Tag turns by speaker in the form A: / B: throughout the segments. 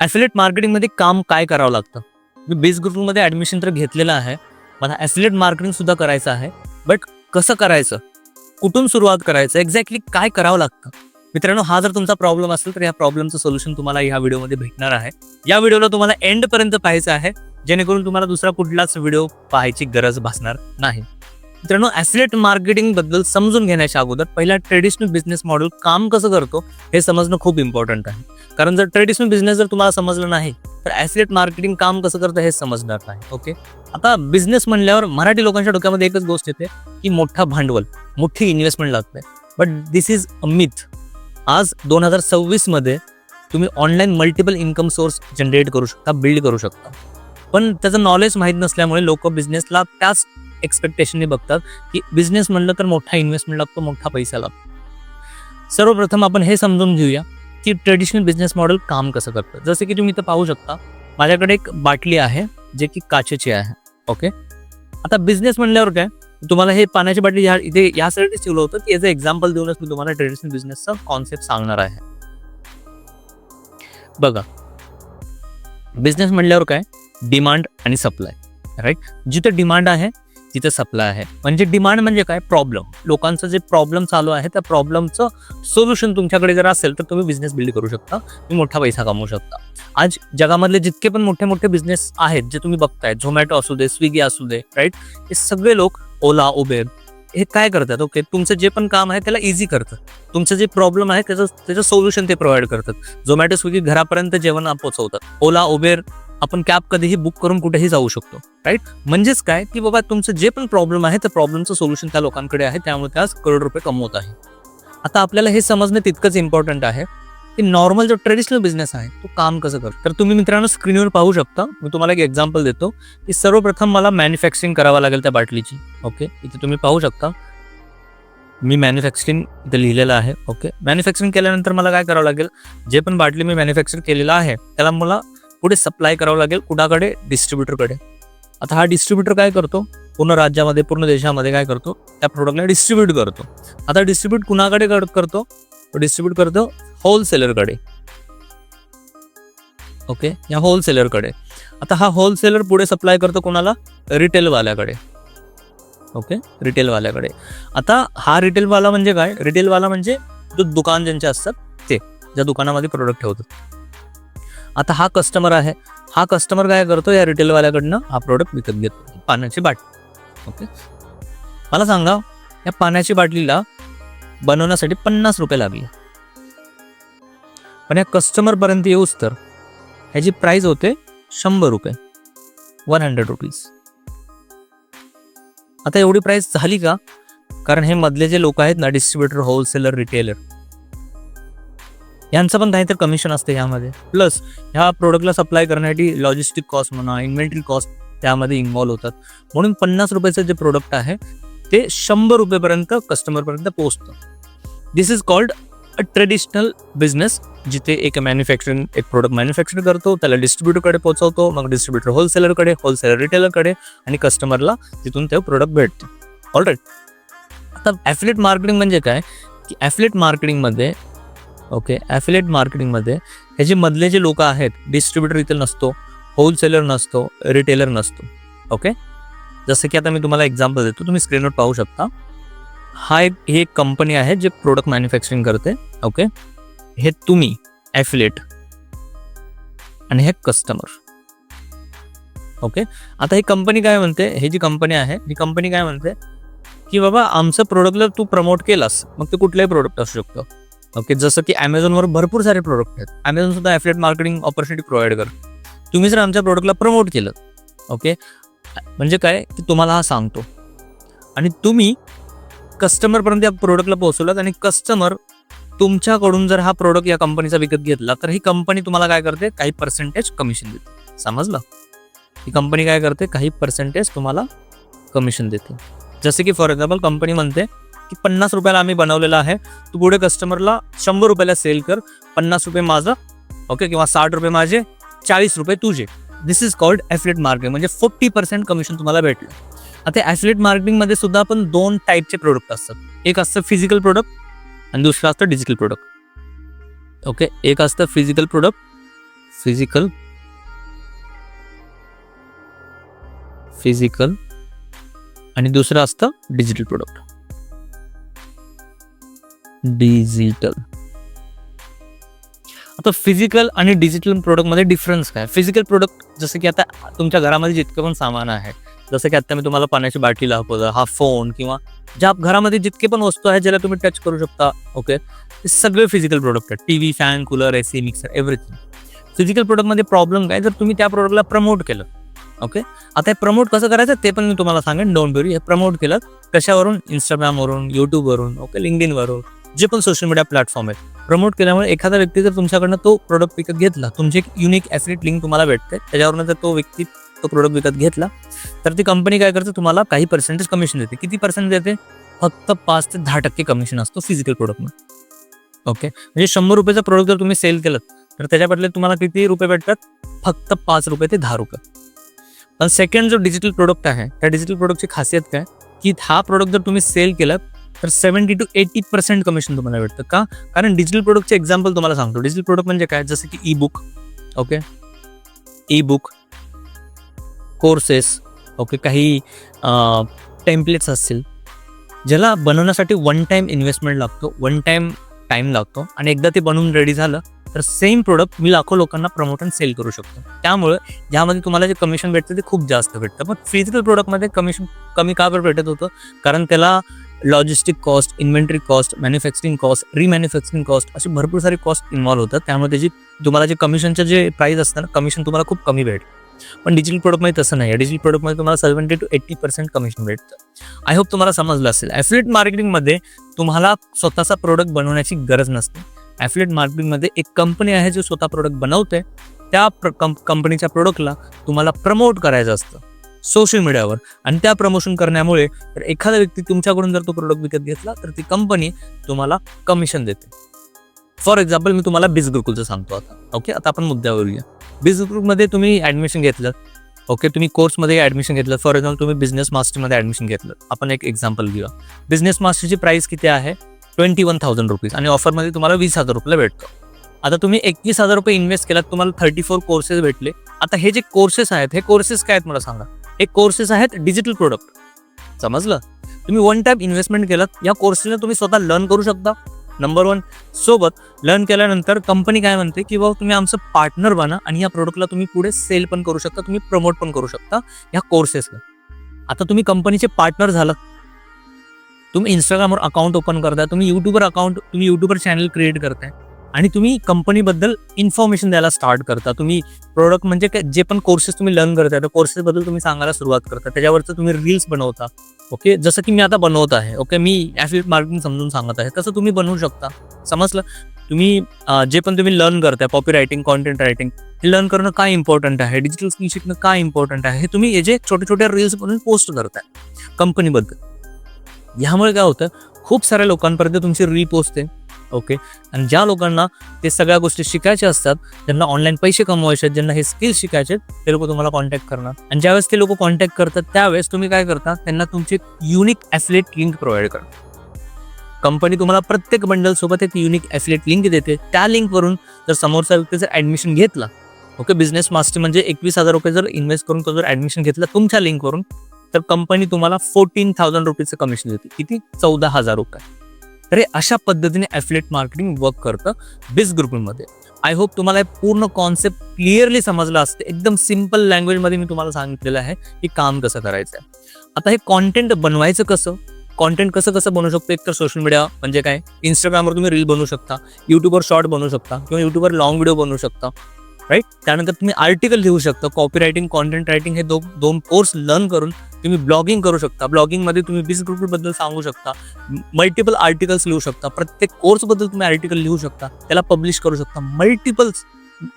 A: Affiliate मार्केटिंगमध्ये काम काय करावं लागतं? मी बेस ग्रुपमध्ये ॲडमिशन तर घेतलेलं आहे. मला ॲफिलेट मार्केटिंग सुद्धा करायचं आहे. बट कसं करायचं? कुठून सुरुवात करायचं? एक्झॅक्टली काय करावं लागतं? मित्रांनो हा जर तुमचा प्रॉब्लेम असेल तर या प्रॉब्लेमचं सोल्युशन तुम्हाला या व्हिडिओमध्ये भेटणार आहे. या व्हिडिओला तुम्हाला एंडपर्यंत पाहायचं आहे. जेणेकरून तुम्हाला दुसरा कुठलाच व्हिडिओ पाहायची गरज भासणार नाही. मित्रांनो ॲसिलेट मार्केटिंगबद्दल समजून घेण्याच्या अगोदर पहिला ट्रेडिशनल बिझनेस मॉडेल काम कसं करतो हे समजणं खूप इम्पॉर्टंट आहे. कारण जर ट्रेडिशनल बिझनेस जर तुम्हाला समजलं नाही तर ॲसिलेट मार्केटिंग काम कसं करतं हे समजणार नाही ओके आता बिझनेस म्हणल्यावर मराठी लोकांच्या डोक्यामध्ये एकच गोष्ट येते की मोठा भांडवल मोठी इन्व्हेस्टमेंट लागते. But this is a myth आज दोन हजार सव्वीसमध्ये तुम्ही online multiple income source generate करू शकता बिल्ड करू शकता. पण त्याचं नॉलेज माहीत नसल्यामुळे लोक बिझनेसला त्याच एक्सपेक्टेशनने बघतात की बिझनेस म्हणलं तर मोठा इन्व्हेस्टमेंट लागतो मोठा पैसा लागतो. सर्वप्रथम आपण हे समजून घेऊया की ट्रेडिशनल बिझनेस मॉडेल काम कसं करतं. जसे की तुम्ही इथं पाहू शकता माझ्याकडे एक बाटली आहे जे की काचेची आहे. ओके? आता बिझनेस म्हणल्यावर काय? तुम्हाला हे पाण्याची बाटली ह्या इथे यासाठी ठेवलं होतं की याचं एक्झाम्पल देऊनच मी तुम्हाला ट्रेडिशनल बिझनेसचा कॉन्सेप्ट सांगणार आहे. बघा. बिझनेस म्हणल्यावर काय? डिमांड आणि सप्लाय राईट जिथं डिमांड आहे तिथे सप्लाय आहे. म्हणजे डिमांड म्हणजे काय? प्रॉब्लेम. लोकांचं जे प्रॉब्लेम चालू आहे त्या प्रॉब्लेमचं सोल्युशन तुमच्याकडे जर असेल तर तुम्ही बिझनेस बिल्ड करू शकता. तुम्ही मोठा पैसा कमवू शकता. आज जगामधले जितके पण मोठे मोठे बिझनेस आहेत जे तुम्ही बघताय झोमॅटो असू दे स्विगी असू दे राईट हे सगळे लोक ओला उबेर हे काय करतात? ओके तुमचं जे पण काम आहे त्याला इझी करतं तुमचं जे प्रॉब्लेम आहे त्याचं त्याचं सोल्युशन ते प्रोव्हाइड करतात. झोमॅटो स्विगी घरापर्यंत जेवण पोहोचवतात. ओला उबेर आपण कॅब कधीही बुक करून कुठेही जाऊ शकतो राईट म्हणजेच काय? की बाबा तुमचं जे पण प्रॉब्लेम आहे त्या प्रॉब्लेमचं सोल्युशन त्या लोकांकडे आहे त्यामुळे ते आज करोड रुपये कमवत आहे. आता आपल्याला हे समजणं तितकंच इम्पॉर्टंट आहे की नॉर्मल जो ट्रेडिशनल बिझनेस आहे तो काम कसं करतो? तर तुम्ही मित्रांनो स्क्रीनवर पाहू शकता. मी तुम्हाला एक एक्झाम्पल देतो की सर्वप्रथम मला मॅन्युफॅक्चरिंग करावं लागेल त्या बाटलीची ओके इथे तुम्ही पाहू शकता. मी मॅन्युफॅक्चरिंग इथे लिहिलेलं आहे ओके मॅन्युफॅक्चरिंग केल्यानंतर मला काय करावं लागेल? जे पण बाटली मी मॅन्युफॅक्चर केलेलं आहे त्याला मला पुढे सप्लाय करावं लागेल कुणाकडे? डिस्ट्रीब्युटरकडे आता हा डिस्ट्रीब्युटर काय करतो? पूर्ण राज्यामध्ये पूर्ण देशामध्ये काय करतो? त्या प्रोडक्टला डिस्ट्रीब्यूट करतो. आता डिस्ट्रीब्यूट कुणाकडे करतो? तो डिस्ट्रीब्यूट करतो होलसेलरकडे ओके या होलसेलरकडे आता हा होलसेलर पुढे सप्लाय करतो कोणाला? रिटेलवाल्याकडे ओके रिटेलवाल्याकडे आता हा रिटेलवाला म्हणजे काय? रिटेलवाला म्हणजे जो दुकान ज्यांचे असतात ते. ज्या दुकानामध्ये प्रोडक्ट ठेवतात. आता हा कस्टमर आहे. हा कस्टमर काय करतो? या रिटेलवाल्याकडनं हा प्रोडक्ट विकत घेतो. पाण्याची बाटली. ओके मला सांगा या पाण्याची बाटलीला बनवण्यासाठी पन्नास रुपये लागले. पण या कस्टमरपर्यंत येऊच तर ह्याची प्राईस होते शंभर रुपये. वन हंड्रेड रुपीज आता एवढी प्राईस झाली का? कारण हे मधले जे लोक आहेत ना डिस्ट्रीब्युटर होलसेलर रिटेलर यांचं पण काहीतरी कमिशन असते यामध्ये. प्लस ह्या प्रोडक्टला सप्लाय करण्यासाठी लॉजिस्टिक कॉस्ट म्हणा इन्व्हेंटरी कॉस्ट त्यामध्ये इन्व्हॉल्व होतात. म्हणून पन्नास रुपयाचं जे प्रोडक्ट आहे ते शंभर रुपयेपर्यंत कस्टमरपर्यंत पोहोचतं. This is called a traditional business जिथे एक मॅन्युफॅक्चरिंग एक प्रोडक्ट मॅन्युफॅक्चर करतो त्याला डिस्ट्रीब्युटरकडे पोहोचवतो मग डिस्ट्रीब्युटर होलसेलरकडे होलसेलर रिटेलरकडे आणि कस्टमरला तिथून ते प्रोडक्ट भेटते. ऑलराईट आता ॲफिलेट मार्केटिंग म्हणजे काय? की ॲफिलेट मार्केटिंगमध्ये ओके ॲफिलेट मार्केटिंगमध्ये हे जे मधले जे लोक आहेत डिस्ट्रीब्युटर इथे नसतो होलसेलर नसतो रिटेलर नसतो. ओके जसं की आता मी तुम्हाला एक्झाम्पल देतो तुम्ही स्क्रीनवर पाहू शकता. हा एक ही एक कंपनी आहे जे प्रोडक्ट मॅन्युफॅक्चरिंग करते. ओके हे तुम्ही ॲफिलेट आणि हे कस्टमर ओके आता ही कंपनी काय म्हणते? हे जी कंपनी आहे ही कंपनी काय म्हणते? की बाबा आमचं प्रोडक्टला तू प्रमोट केलास मग ते कुठलंही प्रोडक्ट असू शकतं. ओके जसं की ॲमेझॉनवर भरपूर सारे प्रोडक्ट आहेत. अमेझॉन सुद्धा ॲफिलेट मार्केटिंग ऑपॉर्च्युनिटी प्रोव्हाइड करतो. तुम्ही जर आमच्या प्रोडक्टला प्रमोट केलं ओके म्हणजे काय? की तुम्हाला हा सांगतो. आणि तुम्ही कस्टमरपर्यंत या प्रोडक्टला पोहोचवलात आणि कस्टमर तुमच्याकडून जर हा प्रोडक्ट या कंपनीचा विकत घेतला तर ही कंपनी तुम्हाला काय करते? काही पर्सेंटेज कमिशन देते. समजलं? ही कंपनी काय करते? काही पर्सेंटेज तुम्हाला कमिशन देते. जसे की फॉर एक्झाम्पल कंपनी म्हणते की पन्नास रुपयाला आम्ही बनवलेला आहे. तू पुढे कस्टमरला शंभर रुपयाला सेल कर. पन्नास रुपये माझं ओके किंवा साठ रुपये माझे चाळीस रुपये तुझे. This is called affiliate marketing म्हणजे फोर्टी पर्सेंट कमिशन तुम्हाला भेटलं. आता ॲफिलेट मार्केटिंगमध्ये सुद्धा आपण दोन टाईपचे प्रोडक्ट असतात. एक असतं फिजिकल प्रोडक्ट आणि दुसरं असतं डिजिटल प्रोडक्ट ओके एक असतं फिजिकल प्रोडक्ट फिजिकल फिजिकल आणि दुसरं असतं डिजिटल प्रोडक्ट डिजिटल. आता फिजिकल आणि डिजिटल प्रोडक्टमध्ये डिफरन्स काय? फिजिकल प्रोडक्ट जसं की आता तुमच्या घरामध्ये जितकं पण सामान आहे जसं की आता मी तुम्हाला पाण्याची बाटली दाखवलं हा फोन किंवा ज्या घरामध्ये जितके पण वस्तू आहेत ज्याला तुम्ही टच करू शकता ओके ते सगळे फिजिकल प्रोडक्ट आहेत. T V fan cooler A C mixer everything physical प्रोडक्टमध्ये प्रॉब्लेम काय? जर तुम्ही त्या प्रोडक्टला प्रमोट केलं ओके आता हे प्रमोट कसं करायचं? ते पण मी तुम्हाला सांगेन. डोंट बेरी हे प्रमोट केलं कशावरून? इंस्टाग्रामवरून युट्यूबवरून ओके लिंकडिनवरून जे पण सोशल मीडिया प्लॅटफॉर्म आहेत. प्रमोट केल्यामुळे एखादा व्यक्ती जर तुमच्याकडनं तो प्रोडक्ट विकत घेतला तुमची एक युनिक ॲफिलिट लिंक तुम्हाला भेटते. त्याच्यावरनं जर तो व्यक्ती तो प्रोडक्ट विकत घेतला तर ती कंपनी काय करते? तुम्हाला काही पर्सेंटेज कमिशन देते. किती पर्सेंट देते? फक्त पाच ते दहा टक्के कमिशन असतो फिजिकल प्रोडक्टमध्ये ओके म्हणजे शंभर रुपयाचा प्रोडक्ट जर तुम्ही सेल केलं तर त्याच्या बदले तुम्हाला किती रुपये भेटतात? फक्त पाच रुपये ते दहा रुपये. पण सेकंड जो डिजिटल प्रोडक्ट आहे त्या डिजिटल प्रोडक्टची खासियत काय? की हा प्रोडक्ट जर तुम्ही सेल केलात तर seventy to eighty percent commission तुम्हाला भेटतं. का? कारण डिजिटल प्रोडक्टचे एक्झाम्पल तुम्हाला सांगतो. डिजिटल प्रोडक्ट म्हणजे काय? जसं की e book okay e book courses okay काही टेम्पलेट्स असतील ज्याला बनवण्यासाठी वन टाईम इन्व्हेस्टमेंट लागतो वन टाईम टाईम लागतो. आणि एकदा ते बनवून रेडी झालं तर सेम प्रोडक्ट मी लाखो लोकांना प्रमोट अँड सेल करू शकतो. त्यामुळे यामध्ये तुम्हाला जे कमिशन भेटतं ते खूप जास्त भेटतं. पण फिजिकल प्रोडक्टमध्ये कमिशन कमी का बरं भेटत होतं? कारण त्याला logistic cost inventory cost manufacturing cost remanufacturing cost असे भरपूर सारे कॉस्ट इन्व्हॉल्व होतात. त्यामुळे त्याची तुम्हाला जे कमिशनचे जे प्राईस असतं ना कमिशन तुम्हाला खूप कमी भेटतं पण डिजिटल प्रोडक्टमध्ये तसं नाही आहे डिजिटल प्रोडक्टमध्ये तुम्हाला seventy to eighty percent commission भेटतं. आय होप तुम्हाला समजलं असेल. ॲफिलेट मार्केटिंगमध्ये तुम्हाला स्वतःचा प्रोडक्ट बनवण्याची गरज नसते. ॲफिलेट मार्केटिंगमध्ये एक कंपनी आहे जो स्वतः प्रोडक्ट बनवते त्या प्र कंपनीच्या प्रोडक्टला तुम्हाला प्रमोट करायचं असतं. सोशल मीडियावर आणि त्या प्रमोशन करण्यामुळे तर एखादा व्यक्ती तुमच्याकडून जर तो प्रोडक्ट विकत घेतला तर ती कंपनी तुम्हाला कमिशन देते. फॉर एक्झाम्पल मी तुम्हाला बिझ गुरुकुलचं सांगतो आता. ओके आता आपण मुद्द्यावर येऊया. बिझ गुरुकुलमध्ये तुम्ही ॲडमिशन घेतलं. ओके तुम्ही कोर्समध्ये ॲडमिशन घेतलं. फॉर एक्झाम्पल तुम्ही बिझनेस मास्टरमध्ये ॲडमिशन घेतलं. आपण एक एक्झाम्पल घेऊया. बिझनेस मास्टरची प्राईस किती आहे? ट्वेंटी वन थाउजंड रुपीज आणि ऑफरमध्ये तुम्हाला वीस हजार रुपये भेटतो. आता तुम्ही एकवीस हजार रुपये इन्व्हेस्ट केलात तुम्हाला थर्टी फोर कोर्सेस भेटले. आता हे जे कोर्सेस आहेत हे कोर्सेस काय आहेत मला सांगा? एक कोर्सेस आहेत डिजिटल प्रोडक्ट समजलं? तुम्ही वन टाईम इन्व्हेस्टमेंट केलात या कोर्सेसला तुम्ही स्वतः लर्न करू शकता. नंबर वन सोबत लर्न केल्यानंतर कंपनी काय म्हणते की बाबा तुम्ही आमचं पार्टनर बना आणि या प्रोडक्टला तुम्ही पुढे सेल पण करू शकता तुम्ही प्रमोट पण करू शकता या कोर्सेसला आता तुम्ही कंपनीचे पार्टनर झालं तुम्ही इंस्टाग्रामवर अकाउंट ओपन करताय तुम्ही यूट्यूबवर अकाउंट तुम्ही युट्यूबर चॅनल क्रिएट करताय. आणि तुम्ही कंपनीबद्दल इन्फॉर्मेशन द्यायला स्टार्ट करता. तुम्ही प्रोडक्ट म्हणजे काय जे पण कोर्सेस तुम्ही लर्न करताय त्या कोर्सेसबद्दल तुम्ही सांगायला सुरुवात करता. त्याच्यावरचं तुम्ही रील्स बनवता. ओके जसं की मी आता बनवत आहे. ओके मी ॲफिलिएट मार्केटिंग समजून सांगत आहे. तसं तुम्ही बनवू शकता. समजलं? तुम्ही जे पण तुम्ही लर्न करताय कॉपी रायटिंग कॉन्टेंट रायटिंग हे लर्न करणं काय इम्पॉर्टंट आहे? डिजिटल स्किल शिकणं काय इम्पॉर्टंट आहे? हे तुम्ही हे जे छोटे छोट्या रील्स बनवून पोस्ट करताय. कंपनीबद्दल ह्यामुळे काय होतं? खूप साऱ्या लोकांपर्यंत तुमची रील पोचते. ओके आणि ज्या लोकांना ते सगळ्या गोष्टी शिकायच्या असतात ज्यांना ऑनलाईन पैसे कमवायचे आहेत ज्यांना हे स्किल शिकायचे आहेत ते लोक तुम्हाला कॉन्टॅक्ट करणार. आणि ज्यावेळेस ते लोक कॉन्टॅक्ट करतात त्यावेळेस तुम्ही काय करता त्यांना तुमची युनिक ॲफिलेट लिंक प्रोव्हाइड करा. कंपनी तुम्हाला प्रत्येक बंडल सोबत एक युनिक ॲफिलेट लिंक देते. त्या लिंकवरून जर समोरचा व्यक्ती जर ॲडमिशन घेतला ओके बिझनेस मास्टर म्हणजे एकवीस हजार रुपये जर इन्व्हेस्ट करून तो जर ॲडमिशन घेतला तुमच्या लिंकवरून तर कंपनी तुम्हाला फोर्टीन थाउजंड रुपीचं कमिशन देते. किती? चौदा हजार रुपये. तर हे अशा पद्धतीने ॲफिलेट मार्केटिंग वर्क करतं बिझ ग्रुपमध्ये आय होप तुम्हाला हे पूर्ण कॉन्सेप्ट क्लिअरली समजलं असते. एकदम सिंपल लँग्वेजमध्ये मी तुम्हाला सांगितलेलं आहे की काम कसं करायचं आहे. आता हे कॉन्टेंट बनवायचं कसं? कॉन्टेंट कसं कसं बनवू शकतो? एक तर सोशल मीडिया म्हणजे काय? इंस्टाग्रामवर तुम्ही रील बनवू शकता युट्यूबवर शॉर्ट बनवू शकता किंवा युट्यूबवर लॉंग व्हिडिओ बनवू शकता. राईट त्यानंतर तुम्ही आर्टिकल लिहू शकता कॉपी रायटिंग कॉन्टेंट रायटिंग हे दो दोन कोर्स लर्न करून तुम्ही ब्लॉगिंग करू शकता. ब्लॉगिंगमध्ये तुम्ही बिझनेस ग्रुपबद्दल सांगू शकता. मल्टिपल आर्टिकल्स लिहू शकता. प्रत्येक कोर्सबद्दल तुम्ही आर्टिकल लिहू शकता. त्याला पब्लिश करू शकता. मल्टिपल्स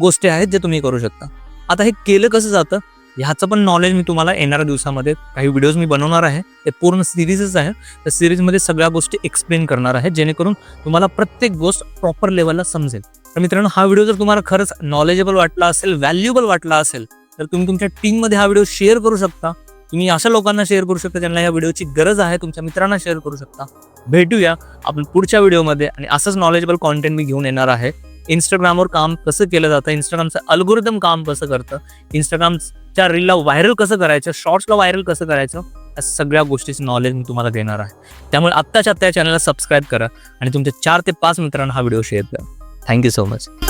A: गोष्टी आहेत जे तुम्ही करू शकता. आता हे केलं कसं जातं? ह्याचं पण नॉलेज मी तुम्हाला येणाऱ्या दिवसामध्ये काही व्हिडिओज मी बनवणार आहे. ते पूर्ण सिरीजच आहे. त्या सिरीजमध्ये सगळ्या गोष्टी एक्सप्लेन करणार आहे. जेणेकरून तुम्हाला प्रत्येक गोष्ट प्रॉपर लेवलला समजेल. तर मित्रांनो हा व्हिडिओ जर तुम्हाला खरंच नॉलेजेबल वाटला असेल व्हॅल्युएबल वाटला असेल तर तुम्ही तुमच्या टीममध्ये हा व्हिडिओ शेअर करू शकता. तुम्ही अशा लोकांना शेअर करू शकता ज्यांना या व्हिडिओची गरज आहे तुमच्या मित्रांना शेअर करू शकता. भेटूया आपण पुढच्या व्हिडिओमध्ये आणि असंच नॉलेजेबल कॉन्टेंट मी घेऊन येणार आहे. इंस्टाग्रामवर काम कसं केलं जातं इंस्टाग्रामचं अल्गोरिदम काम कसं करतं इंस्टाग्रामच्या रीलला व्हायरल कसं करायचं शॉर्ट्सला व्हायरल कसं करायचं या सगळ्या गोष्टीचं नॉलेज मी तुम्हाला देणार आहे. त्यामुळे आत्ताच्या आत्ता या चॅनलला सबस्क्राईब करा आणि तुमच्या चार ते पाच मित्रांना हा व्हिडिओ शेअर करा. Thank you so much.